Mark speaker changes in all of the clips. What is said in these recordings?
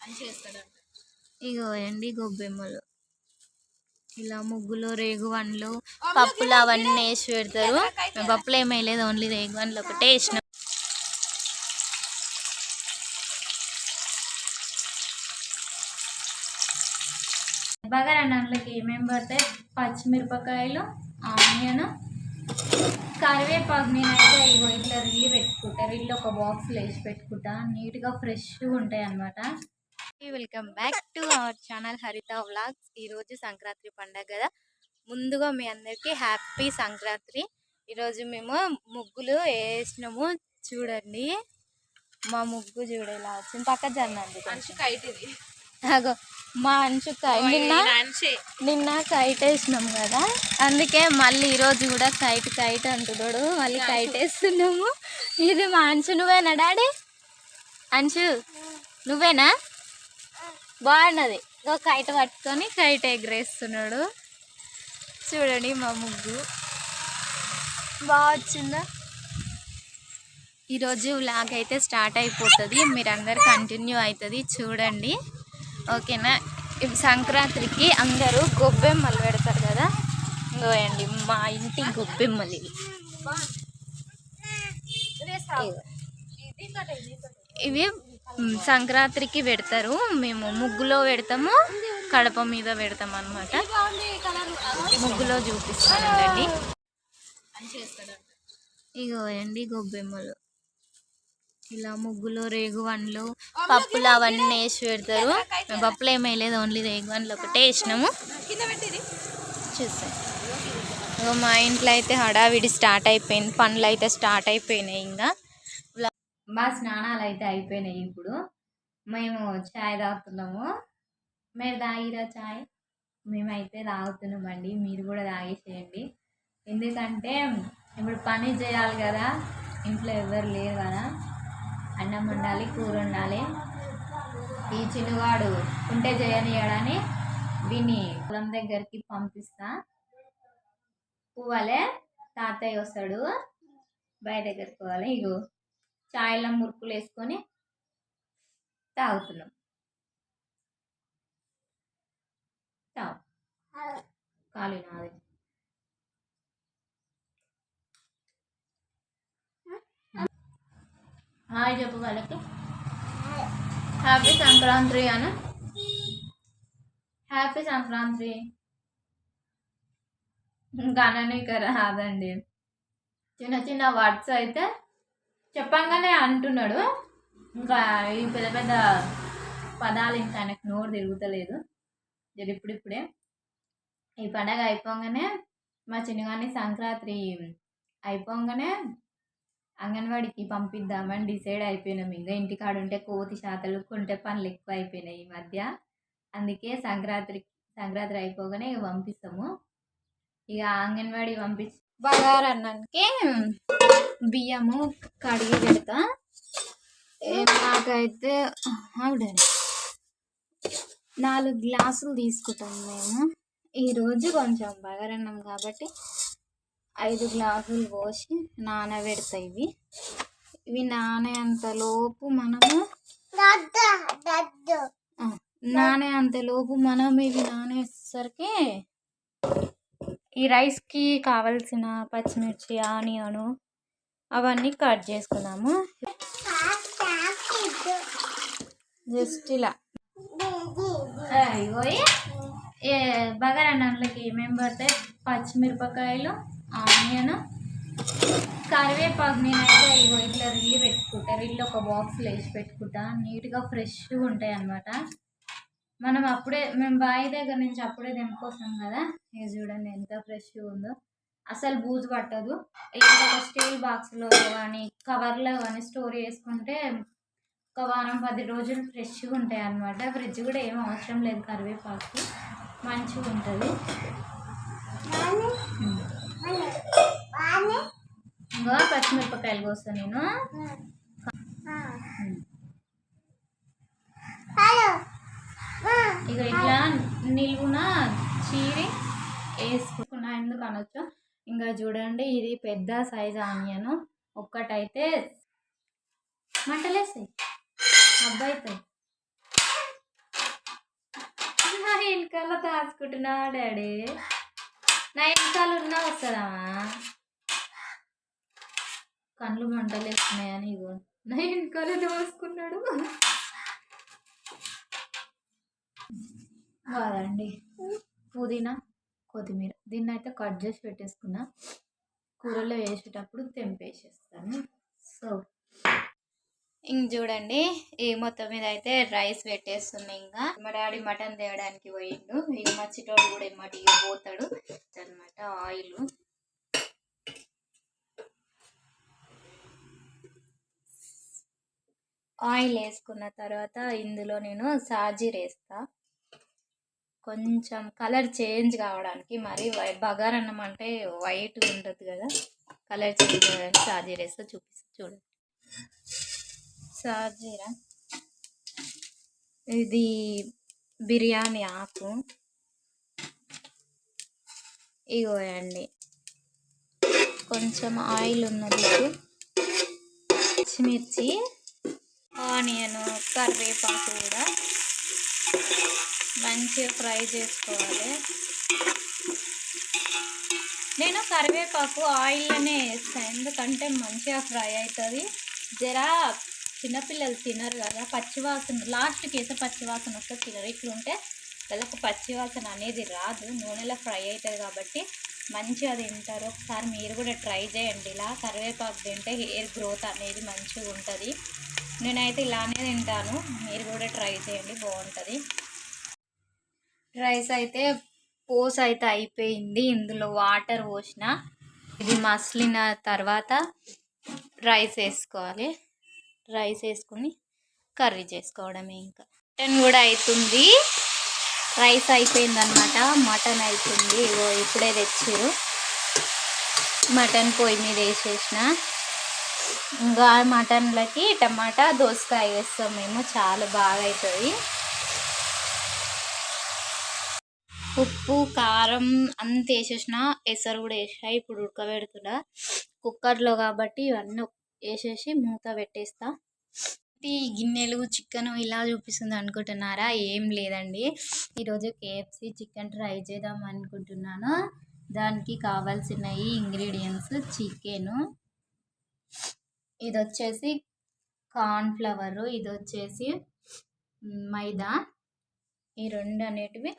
Speaker 1: అని చేస్తాడంట.
Speaker 2: ఇగో ఎండి గొబ్బెమ్మలు. ఇలా ముగ్గులు రేగువన్లు పప్పులు అవన్నీ వేసి పెడతారు. పప్పులు ఏమీ వేయలేదు ఓన్లీ రేగువన్లు ఒకటే వేసినాం. బగారన్నంలోకి ఏమేమి పడతాయి? పచ్చిమిరపకాయలు ఆనియన్ కరివేపాకు నేనైతే ఇగో ఇట్లా రిల్లి పెట్టుకుంటా. రిల్లు ఒక బాక్స్లో వేసి పెట్టుకుంటా. నీట్గా ఫ్రెష్గా ఉంటాయి అన్నమాట welcome back to our channel Haritha vlogs. ఈరోజు సంక్రాంతి పండగ కదా. ముందుగా మీ అందరికీ హ్యాపీ సంక్రాంతి. ఈరోజు మేము ముగ్గులు వేసినాము చూడండి. మా ముగ్గు చూడ ఇలా వచ్చింది. పక్క జరనండి
Speaker 1: కైట్
Speaker 2: అగో మా అంచు కై- నిన్న నిన్న కైట్ వేసినాం కదా. అందుకే మళ్ళీ ఈరోజు కూడా కైట్ కైట్ అంటున్నాడు. మళ్ళీ కైట్ వేస్తున్నాము ఇది మా అంచు. నువ్వేనా డాడీ? అంచు. నువ్వేనా? బాగున్నది. ఇంకో కైట్ పట్టుకొని కైట్ ఎగరేస్తున్నాడు. చూడండి మా ముగ్గు. బాగా వచ్చిందా? ఈరోజు వ్లాగ్ అయితే స్టార్ట్ అయిపోతుంది. మీరందరు కంటిన్యూ అవుతుంది చూడండి. ఓకేనా? సంక్రాంతికి అందరూ గొబ్బెమ్మలు పెడతారు కదా? ఇంకోయండి మా ఇంటి గొబ్బెమ్మలు ఇవి. ఇవి సంక్రాంతికి పెడతారు. మేము ముగ్గులో పెడతాము కడప మీద పెడతాం అనమాట ముగ్గులో చూపిస్తానండి.
Speaker 1: అని
Speaker 2: ఇగో అండి గొబ్బెమ్మలు. ఇలా ముగ్గులు రేగువన్లు పప్పులు అవన్నీ వేసి పెడతారు. పప్పులు ఏమీ లేదు ఓన్లీ రేగువన్లు ఒకటే వేసినాము.
Speaker 1: చూస్తాం
Speaker 2: చూసాం మా ఇంట్లో అయితే హడావిడి స్టార్ట్ అయిపోయింది పనులు అయితే స్టార్ట్ అయిపోయినాయి ఇంకా. మా స్నానాలు అయితే అయిపోయినాయి ఇప్పుడు. మేము చాయ్ తాగుతున్నాము. మీరు తాగిరా చాయ్? మేమైతే తాగుతున్నామండి. మీరు కూడా తాగేసేయండి. ఎందుకంటే ఇప్పుడు పని చేయాలి కదా. ఇంట్లో ఎవరు లేరు కదా. అన్నం వండాలి కూర వండాలి. ఈ చిన్నవాడు ఉంటే చేయనియడని దీన్ని పొలం దగ్గరికి పంపిస్తా. పువ్వాలే తాతయ్య వస్తాడు. బయట దగ్గరికి పోవాలి. ఇగో చాయ్లో మురుకులు వేసుకొని తాగుతున్నాం. తాగు. ఖాళీ నాది హాయ్ చెప్పు వాళ్ళకి. హ్యాపీ సంక్రాంతి అన్న హ్యాపీ సంక్రాంతి. ఇంకా అననీక రాదండి చిన్న చిన్న వర్డ్స్ అయితే చెప్పంగానే అంటున్నాడు. ఇంకా ఈ పెద్ద పెద్ద పదాలు ఇంకా ఆయనకు నోరు తిరుగుతలేదు. ఇప్పుడిప్పుడే. ఈ పండగ అయిపోగానే మా చిన్నగాని సంక్రాంతి అయిపోగానే అంగన్వాడికి పంపిద్దామని డిసైడ్ అయిపోయినాం. ఇంకా ఇంటికాడ ఉంటే కోతి శాతలు కొంటే పనులు ఎక్కువ అయిపోయినాయి ఈ మధ్య. అందుకే సంక్రాంతి సంక్రాంతి అయిపోగానే ఇక పంపిస్తాము. ఇక అంగన్వాడి పంపించి బగారన్నానికి బియ్యము కడిగి పెడతా. నాకైతే ఆవిడండి నాలుగు గ్లాసులు తీసుకుంటాం మేము. ఈరోజు కొంచెం బగారన్నం కాబట్టి ఐదు గ్లాసులు పోసి నానబెడతా ఇవి. ఇవి నానేంత లోపు మనము ఆ, నానేంత లోపు మనం ఇవి నానేసరికి ఈ రైస్కి కావలసిన పచ్చిమిర్చి ఆనియను అవన్నీ కట్ చేసుకున్నాము జస్ట్ ఇలా. ఇగో ఏ బగారన్నంలోకి ఏమేమి పడతాయి? పచ్చిమిరపకాయలు ఆనియన్ కరివేపాకు నేనైతే ఇగో ఇట్లా రిల్లు పెట్టుకుంటా. రిల్లు ఒక బాక్స్లో వేసి పెట్టుకుంటా. నీట్గా ఫ్రెష్గా ఉంటాయి అన్నమాట మనం అప్పుడే మేము బావి దగ్గర నుంచి అప్పుడే తెంపుకొస్తాం కదా. ఇది చూడండి ఎంత ఫ్రెష్గా ఉందో. అసలు బూజు పట్టదు. ఇలాంటి ఒక స్టీల్ బాక్స్లో కానీ కవర్లో కానీ స్టోర్ చేసుకుంటే ఒక వారం పది రోజులు ఫ్రెష్గా ఉంటాయి అన్నమాట. ఫ్రిడ్జ్ కూడా ఏం అవసరం లేదు. కరివేపాకు మంచిగా ఉంటుంది. ఇంకా పచ్చిమిరపకాయలు కోస్తాను నేను. ఇక ఇట్లా నిలువున చీరి వేసుకున్నా ఎందుకు అనొచ్చు? ఇంకా చూడండి ఇది పెద్ద సైజ్ ఆనియన్ ఒక్కటైతే మంటలేసాయి అబ్బాయితో. వెనకాల దాచుకుంటున్నా డాడీ. నా వెనకాల ఉన్నా వస్తారామా కళ్ళు మంటలేస్తున్నాయని ఇగో. నా వెనకాల దోసుకున్నాడు కాదండి. పుదీనా కొత్తిమీర. దీన్ని అయితే కట్ చేసి పెట్టేసుకున్నా. కూరలో వేసేటప్పుడు తెంపేసేస్తాను. సో ఇంక చూడండి. ఈ మొత్తం మీద అయితే రైస్ పెట్టేస్తుంది ఇంకా. మా డాడీ మటన్ తేయడానికి పోయిండు. ఇక మా చిటోడు కూడా ఇమ్మటి పోతాడు. అనమాట ఆయిల్. ఆయిల్ వేసుకున్న తర్వాత ఇందులో నేను సాజీర్ వేస్తా. కొంచెం కలర్ చేంజ్ కావడానికి మరి వై బగారన్నం అంటే వైట్ ఉంటుంది కదా కలర్ చేంజ్ కావడానికి సాజీర్ వేస్తా చూపిస్తా చూడండి. సాజీరా ఇది బిర్యానీ ఆకు. ఇగోయండి కొంచెం ఆయిల్ ఉన్నది పచ్చిమిర్చి ఆనియన్ కరివేపాకు కూడా. మంచిగా ఫ్రై చేసుకోవాలి. నేను కరివేపాకు ఆయిల్లోనే వేస్తాను. ఎందుకంటే మంచిగా ఫ్రై అవుతుంది. జరా చిన్నపిల్లలు తినరు కదా పచ్చివాసన లాస్ట్కి వేసే పచ్చివాసన వస్తే తినరు. ఇట్లుంటే వాళ్ళకి పచ్చివాసన అనేది రాదు. నూనెలో ఫ్రై అవుతుంది కాబట్టి మంచిగా తింటారు. ఒకసారి మీరు కూడా ట్రై చేయండి. ఇలా కరివేపాకు తింటే హెయిర్ గ్రోత్ అనేది మంచిగా ఉంటుంది. నేనైతే ఇలానే తింటాను. మీరు కూడా ట్రై చేయండి. బాగుంటుంది. రైస్ అయితే పోస్ అయితే అయిపోయింది. ఇందులో వాటర్ పోసిన. ఇది మసిలిన తర్వాత రైస్ వేసుకోవాలి. రైస్ వేసుకుని కర్రీ చేసుకోవడమే ఇంకా. మటన్ కూడా అవుతుంది రైస్ అయిపోయిందనమాట మటన్ అవుతుంది ఇగో ఇప్పుడే తెచ్చారు మటన్ పొయ్యి మీద వేసేసిన. ఇంకా మటన్లకి టమాటా దోసకాయ వేస్తాం మేము. చాలా బాగా అవుతుంది ఉప్పు కారం అంత వేసేసిన ఎసరు కూడా వేసా. ఇప్పుడు ఉడకబెడుతున్నా. కుక్కర్లో కాబట్టి ఇవన్నీ వేసేసి మూత పెట్టేస్తా. ఈ గిన్నెలు చికెన్ ఇలా చూపిస్తుంది అనుకుంటున్నారా? ఏం లేదండి. ఈరోజు కేఎఫ్సి చికెన్ ట్రై చేద్దాం అనుకుంటున్నాను. దానికి కావాల్సినవి ఇంగ్రీడియంట్స్ చికెను. ఇది వచ్చేసి కార్న్ఫ్లవరు ఇది వచ్చేసి మైదా. ఈ రెండు అనేటివి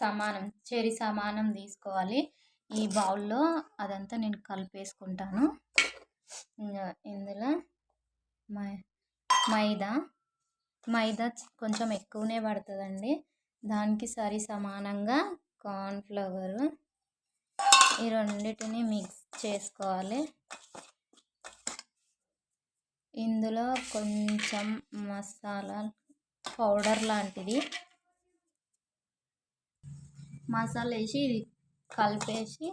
Speaker 2: సమానం చెరి సమానం తీసుకోవాలి. ఈ బౌల్లో అదంతా నేను కలిపేసుకుంటాను. ఇంకా ఇందులో మై మైదా. మైదా కొంచెం ఎక్కువనే పడుతుందండి. దానికి సరి సమానంగా కార్న్ఫ్లవరు. ఈ రెండింటిని మిక్స్ చేసుకోవాలి. ఇందులో కొంచెం మసాలా పౌడర్ లాంటిది. మసాలా వేసి ఇది కలిపేసి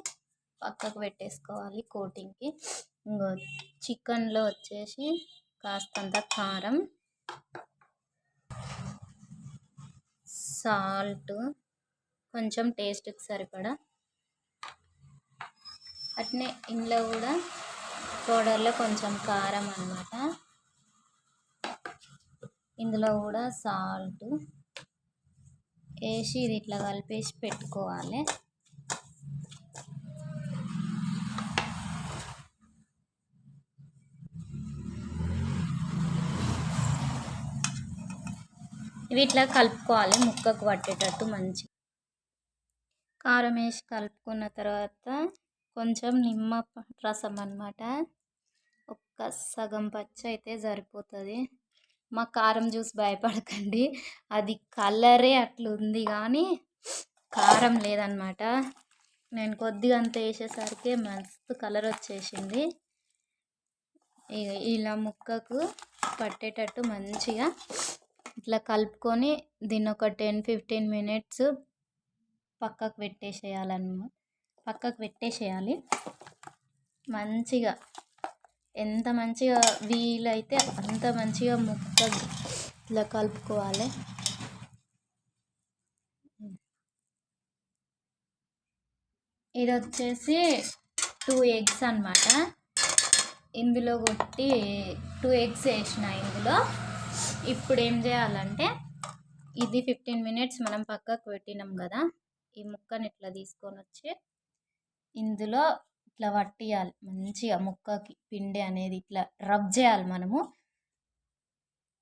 Speaker 2: పక్కకు పెట్టేసుకోవాలి కోటింగ్కి. ఇంకో చికెన్లో వచ్చేసి కాస్తంత కారం సాల్ట్ కొంచెం టేస్ట్కి సరిపడా అట్నే ఇందులో కూడా పౌడర్లో కొంచెం కారం అన్నమాట. ఇందులో కూడా సాల్ట్ వేసి ఇది ఇట్లా కలిపేసి పెట్టుకోవాలి. ఇవి ఇట్లా కలుపుకోవాలి ముక్కకు పట్టేటట్టు మంచి కారం వేసి కలుపుకున్న తర్వాత కొంచెం నిమ్మ రసం అన్నమాట. ఒక్క సగం పచ్చి అయితే సరిపోతుంది. మా కారం జ్యూస్ భయపడకండి. అది కలరే అట్లుంది కానీ కారం లేదనమాట. నేను కొద్దిగా అంత వేసేసరికి మస్తు కలర్ వచ్చేసింది. ఇక ఇలా ముక్కకు పట్టేటట్టు మంచిగా ఇట్లా కలుపుకొని దీన్ని ఒక టెన్ ఫిఫ్టీన్ మినిట్స్ పక్కకు పెట్టేసేయాలన్నమాట పక్కకు పెట్టేసేయాలి. మంచిగా ఎంత మంచిగా వీలైతే అంత మంచిగా ముక్క ఇట్లా కలుపుకోవాలి. ఇది వచ్చేసి టూ ఎగ్స్ అన్నమాట. ఇందులో కొట్టి టూ ఎగ్స్ వేసిన ఇందులో. ఇప్పుడు ఏం చేయాలంటే ఇది ఫిఫ్టీన్ మినిట్స్ మనం పక్కకు పెట్టినాం కదా ఈ ముక్కని ఇట్లా తీసుకొని వచ్చి ఇందులో ఇట్లా పట్టియాలి మంచిగా ముక్కకి పిండి అనేది ఇట్లా రబ్ చేయాలి మనము.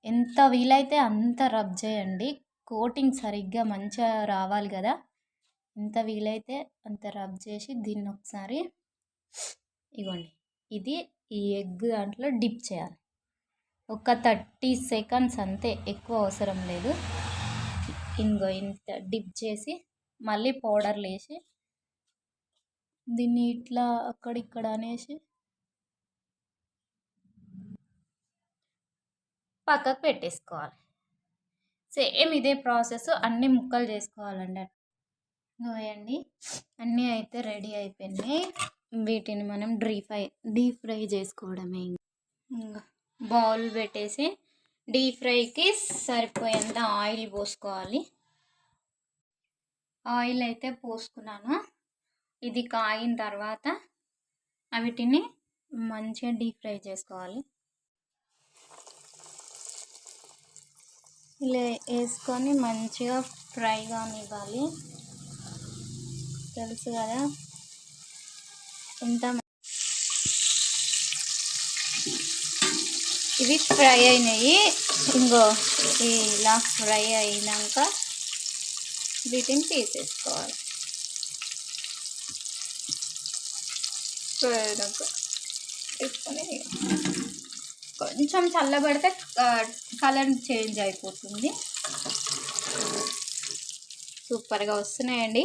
Speaker 2: ఎంత వీలైతే అంత రబ్ చేయండి. కోటింగ్ సరిగ్గా మంచిగా రావాలి కదా. ఎంత వీలైతే అంత రబ్ చేసి దీన్ని ఒకసారి ఇగోండి. ఇది ఈ ఎగ్ దాంట్లో డిప్ చేయాలి. ఒక థర్టీ సెకండ్స్ అంతే ఎక్కువ అవసరం లేదు. ఇంకో ఇంత డిప్ చేసి మళ్ళీ పౌడర్లు వేసి దీన్ని ఇట్లా అక్కడిక్కడ అనేసి పక్కకు పెట్టేసుకోవాలి. సేమ్ ఇదే ప్రాసెస్ అన్ని ముక్కలు చేసుకోవాలండి. వేయండి అన్నీ అయితే రెడీ అయిపోయినాయి. వీటిని మనం డ్రీ ఫ్రై డీప్ ఫ్రై చేసుకోవడమే ఇంకా బౌల్ పెట్టేసి డీప్ ఫ్రైకి సరిపోయేంత ఆయిల్ పోసుకోవాలి. ఆయిల్ అయితే పోసుకున్నాను. ఇది కాగిన తర్వాత వీటిని మంచిగా డీప్ ఫ్రై చేసుకోవాలి. ఇలా వేసుకొని మంచిగా ఫ్రై కానివ్వాలి. తెలుసు కదా? ఎంత ఇవి ఫ్రై అయినాయి. ఇంకో ఇలా ఫ్రై అయినాక వీటిని తీసేసుకోవాలి. తీసుకొని కొంచెం చల్లబడితే కలర్ చేంజ్ అయిపోతుంది. సూపర్గా వస్తున్నాయండి.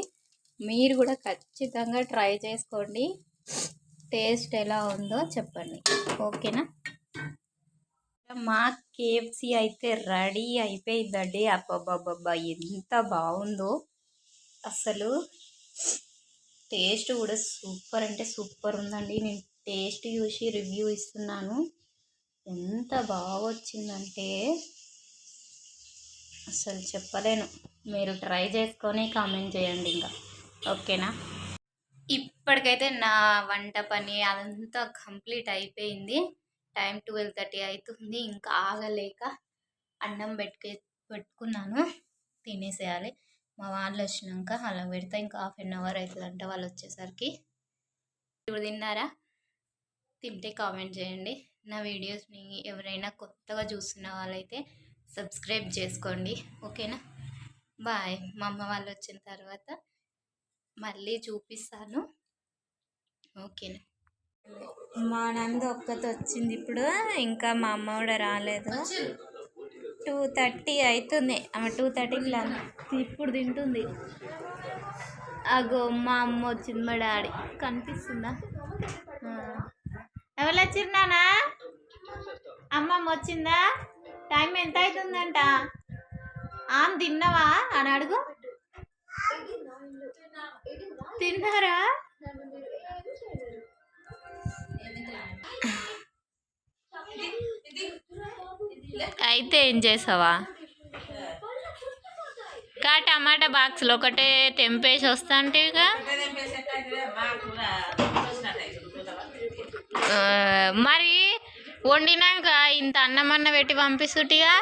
Speaker 2: మీరు కూడా ఖచ్చితంగా ట్రై చేసుకోండి. టేస్ట్ ఎలా ఉందో చెప్పండి. ఓకేనా? మా కేఎఫ్సి అయితే రెడీ అయిపోయిందండి. అబ్బబ్బబ్బబ్బా ఎంత బాగుందో. అసలు టేస్ట్ కూడా సూపర్ అంటే సూపర్ ఉందండి. నేను టేస్ట్ చూసి రివ్యూ ఇస్తున్నాను. ఎంత బాగా వచ్చిందంటే అసలు చెప్పలేను. మీరు ట్రై చేసుకొని కామెంట్ చేయండి ఇంకా. ఓకేనా? ఇప్పటికైతే నా వంట పని అదంతా కంప్లీట్ అయిపోయింది. టైం ట్వెల్వ్ థర్టీ అవుతుంది. ఇంకా ఆగలేక అన్నం పెట్టుకే పెట్టుకున్నాను. తినేసేయాలి. మా వాళ్ళు వచ్చినాక అలా పెడితే. ఇంకా హాఫ్ అన్ అవర్ అవుతుందంట వాళ్ళు వచ్చేసరికి. ఇప్పుడు తిన్నారా? తింటే కామెంట్ చేయండి. నా వీడియోస్ని ఎవరైనా కొత్తగా చూస్తున్న వాళ్ళైతే సబ్స్క్రైబ్ చేసుకోండి. ఓకేనా? బాయ్. మా అమ్మ వాళ్ళు వచ్చిన తర్వాత మళ్ళీ చూపిస్తాను. ఓకేనా? మా నందు ఒక్కటి వచ్చింది ఇప్పుడు. ఇంకా మా అమ్మ కూడా రాలేదు. టూ థర్టీ అవుతుంది ఆమె టూ థర్టీకి ఇప్పుడు తింటుంది. అగో మా అమ్మ వచ్చింది మా డాడీ. కనిపిస్తుందా. ఎవరు వచ్చిర్రు నానా అమ్మమ్మ వచ్చిందా? టైం ఎంత అవుతుందంట ఆమె తిన్నావా? అని అడుగు. తిన్నారా? అయితే ఏం చేసావా? కా టమాటా బాక్స్లో ఒకటే తెంపేసి వస్తా అంటే మరి వండినాక ఇంత అన్నం అన్న పెట్టి పంపిస్తుంటిగా?